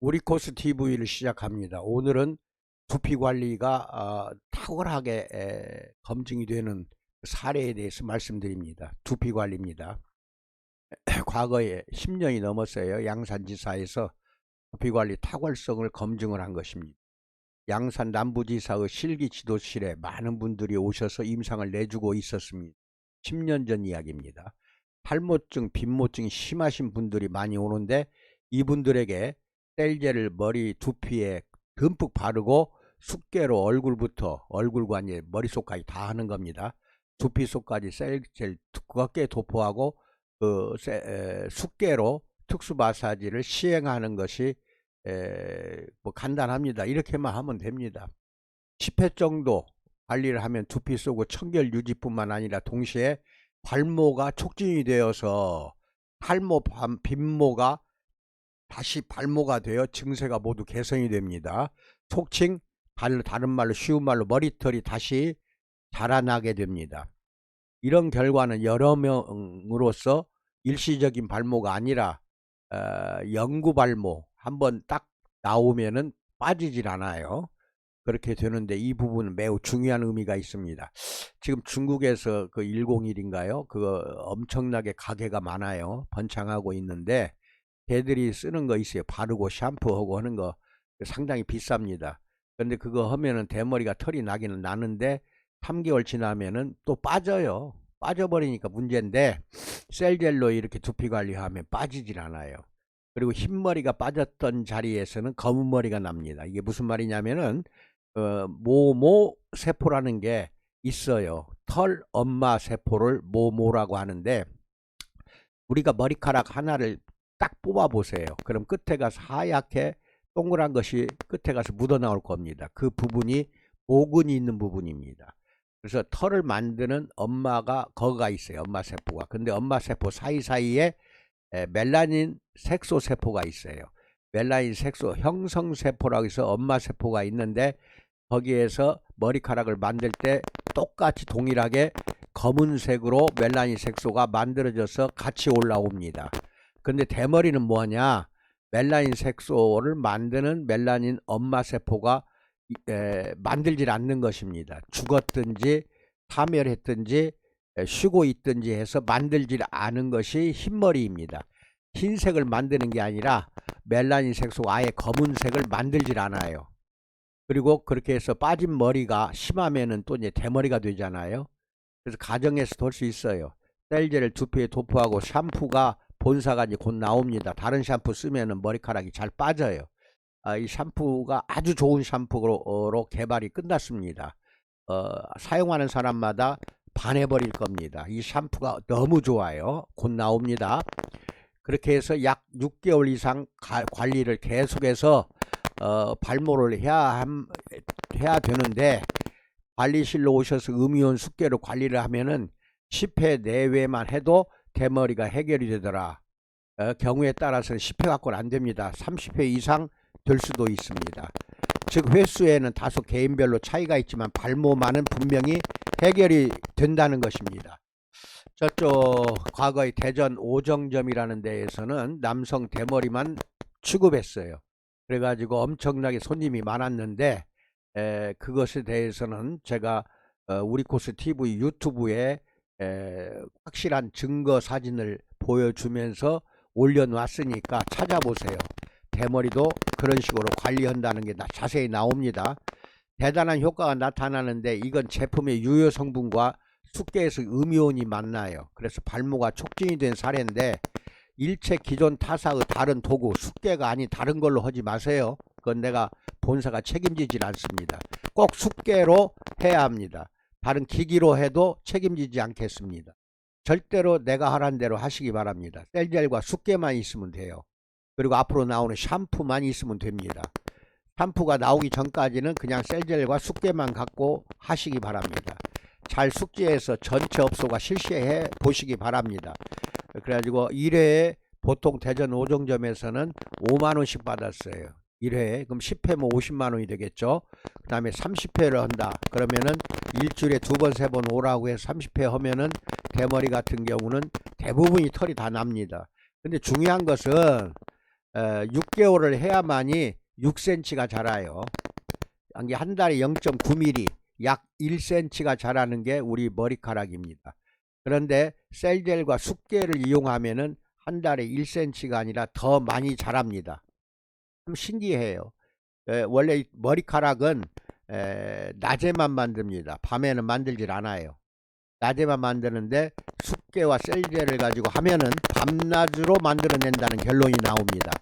우리 코스 TV를 시작합니다. 오늘은 두피 관리가 어, 탁월하게 에, 검증이 되는 사례에 대해서 말씀드립니다. 두피 관리입니다. 과거에 10년이 넘었어요. 양산지사에서 두피 관리 탁월성을 검증을 한 것입니다. 양산 남부지사의 실기 지도실에 많은 분들이 오셔서 임상을 내주고 있었습니다. 10년 전 이야기입니다. 탈모증, 빈모증이 심하신 분들이 많이 오는데 이분들에게 셀제를 머리 두피에 듬뿍 바르고 숫개로 얼굴부터 얼굴과 이제 머릿속까지 다 하는 겁니다. 두피 속까지 셀젤 두껍게 도포하고 그 세, 에, 숫개로 특수 마사지를 시행하는 것이 에, 뭐 간단합니다. 이렇게만 하면 됩니다. 10회 정도 관리를 하면 두피 속의 청결 유지뿐만 아니라 동시에 발모가 촉진이 되어서 탈모, 반- 빈모가 다시 발모가 되어 증세가 모두 개선이 됩니다. 속칭 발, 다른 말로 쉬운 말로 머리털이 다시 자라나게 됩니다. 이런 결과는 여러 명으로서 일시적인 발모가 아니라 어, 영구 발모 한번 딱 나오면은 빠지질 않아요. 그렇게 되는데 이 부분은 매우 중요한 의미가 있습니다. 지금 중국에서 그 101인가요? 그거 엄청나게 가게가 많아요. 번창하고 있는데 걔들이 쓰는 거 있어요. 바르고 샴푸하고 하는 거 상당히 비쌉니다. 근데 그거 하면은 대머리가 털이 나기는 나는데 3개월 지나면은 또 빠져요. 빠져버리니까 문제인데 셀젤로 이렇게 두피 관리하면 빠지질 않아요. 그리고 흰머리가 빠졌던 자리에서는 검은 머리가 납니다. 이게 무슨 말이냐면은 어, 모모 세포라는 게 있어요. 털 엄마 세포를 모모라고 하는데 우리가 머리카락 하나를 딱 뽑아 보세요. 그럼 끝에 가서 하얗게 동그란 것이 끝에 가서 묻어 나올 겁니다. 그 부분이 모근이 있는 부분입니다. 그래서 털을 만드는 엄마가 거가 있어요. 엄마 세포가. 근데 엄마 세포 사이사이에 에, 멜라닌 색소 세포가 있어요. 멜라닌 색소 형성 세포라고 해서 엄마 세포가 있는데 거기에서 머리카락을 만들 때 똑같이 동일하게 검은색으로 멜라닌 색소가 만들어져서 같이 올라옵니다. 근데 대머리는 뭐냐? 멜라닌 색소를 만드는 멜라닌 엄마 세포가 이- 에, 만들질 않는 것입니다. 죽었든지 파멸했든지 에, 쉬고 있든지 해서 만들질 않은 것이 흰머리입니다. 흰색을 만드는 게 아니라 멜라닌 색소가 아예 검은색을 만들질 않아요. 그리고 그렇게 해서 빠진 머리가 심하면은 또 이제 대머리가 되잖아요. 그래서 가정에서 돌 수 있어요. 셀제를 두피에 도포하고 샴푸가 본사가 이제 곧 나옵니다. 다른 샴푸 쓰면은 머리카락이 잘 빠져요. 아, 이 샴푸가 아주 좋은 샴푸로 개발이 끝났습니다. 어, 사용하는 사람마다 반해버릴 겁니다. 이 샴푸가 너무 좋아요. 곧 나옵니다. 그렇게 해서 약 6개월 이상 가- 관리를 계속해서 어, 발모를 해야 함, 해야 되는데 관리실로 오셔서 음이온 숙계로 관리를 하면은 10회 내외만 해도 대머리가 해결이 되더라. 어, 경우에 따라서는 10회 갖고는 안 됩니다. 30회 이상 될 수도 있습니다. 즉 횟수에는 다소 개인별로 차이가 있지만 발모만은 분명히 해결이 된다는 것입니다. 저쪽 과거의 대전 오정점이라는 데에서는 남성 대머리만 취급했어요. 그래가지고 엄청나게 손님이 많았는데 에, 그것에 대해서는 제가 어, 우리 코스 TV 유튜브에 에, 확실한 증거 사진을 보여주면서 올려놨으니까 찾아보세요. 대머리도 그런 식으로 관리한다는 게 나- 자세히 나옵니다. 대단한 효과가 나타나는데 이건 제품의 유효 성분과 숙계에서 음이온이 만나요. 그래서 발모가 촉진이 된 사례인데 일체 기존 타사의 다른 도구 숙계가 아닌 다른 걸로 하지 마세요. 그건 내가 본사가 책임지질 않습니다. 꼭 숙계로 해야 합니다. 다른 기기로 해도 책임지지 않겠습니다. 절대로 내가 하란 대로 하시기 바랍니다. 셀젤과 숙계만 있으면 돼요. 그리고 앞으로 나오는 샴푸만 있으면 됩니다. 샴푸가 나오기 전까지는 그냥 셀젤과 숙계만 갖고 하시기 바랍니다. 잘 숙지해서 전체 업소가 실시해 보시기 바랍니다. 그래가지고 1회에 보통 대전 5정점에서는 5만원씩 받았어요. 1회에. 그럼 10회면 50만 원이 되겠죠. 그 다음에 30회를 한다. 그러면은 일주일에 두 번, 세 번 오라고 해서 30회 하면은 대머리 같은 경우는 대부분이 털이 다 납니다. 근데 중요한 것은 6개월을 해야만이 6cm가 자라요. 한 달에 0.9mm, 약 1cm가 자라는 게 우리 머리카락입니다. 그런데 셀젤과 숙계를 이용하면은 한 달에 1cm가 아니라 더 많이 자랍니다. 좀 신기해요. 에, 원래 이 머리카락은 에, 낮에만 만듭니다. 밤에는 만들질 않아요. 낮에만 만드는데 숙계와 셀젤을 가지고 하면은 밤낮으로 만들어낸다는 결론이 나옵니다.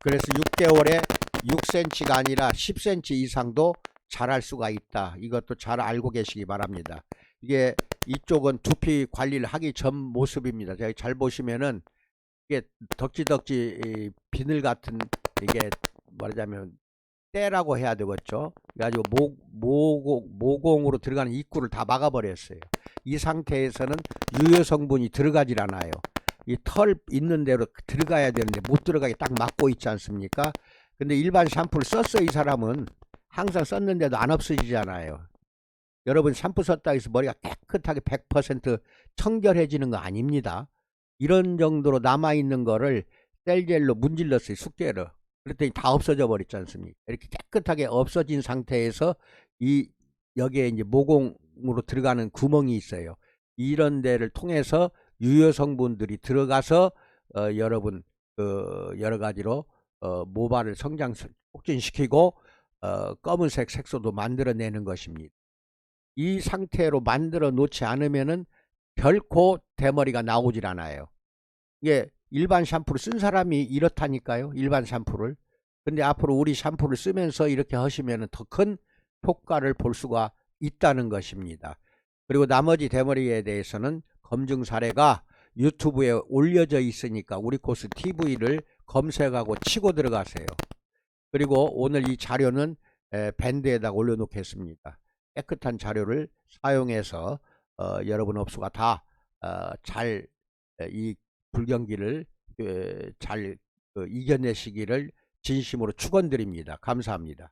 그래서 6개월에 6cm가 아니라 10cm 이상도 자랄 수가 있다. 이것도 잘 알고 계시기 바랍니다. 이게 이쪽은 두피 관리를 하기 전 모습입니다. 잘 보시면은 이게 덕지덕지 이 비늘 같은 이게 말하자면 때라고 해야 되겠죠. 그래가지고 모, 모공, 모공으로 들어가는 입구를 다 막아버렸어요. 이 상태에서는 유효 성분이 들어가질 않아요. 이 털 있는 대로 들어가야 되는데 못 들어가게 딱 막고 있지 않습니까? 근데 일반 샴푸를 썼어 이 사람은 항상 썼는데도 안 없어지잖아요. 여러분 샴푸 썼다 해서 머리가 깨끗하게 100% 청결해지는 거 아닙니다. 이런 정도로 남아있는 거를 셀젤로 문질렀어요. 숙제를. 그랬더니 다 없어져 버렸지 않습니까? 이렇게 깨끗하게 없어진 상태에서 이 여기에 이제 모공으로 들어가는 구멍이 있어요. 이런 데를 통해서 유효 성분들이 들어가서 어, 여러분 그 여러 가지로 어, 모발을 성장 촉진시키고 어, 검은색 색소도 만들어내는 것입니다. 이 상태로 만들어 놓지 않으면은 결코 대머리가 나오질 않아요. 이게 일반 샴푸를 쓴 사람이 이렇다니까요. 일반 샴푸를. 근데 앞으로 우리 샴푸를 쓰면서 이렇게 하시면 더 큰 효과를 볼 수가 있다는 것입니다. 그리고 나머지 대머리에 대해서는 검증 사례가 유튜브에 올려져 있으니까 우리 코스 TV를 검색하고 치고 들어가세요. 그리고 오늘 이 자료는 에, 밴드에다 올려놓겠습니다. 깨끗한 자료를 사용해서 어, 여러분 업소가 다잘 이 불경기를 에, 잘 어, 이겨내시기를 진심으로 축원드립니다. 감사합니다.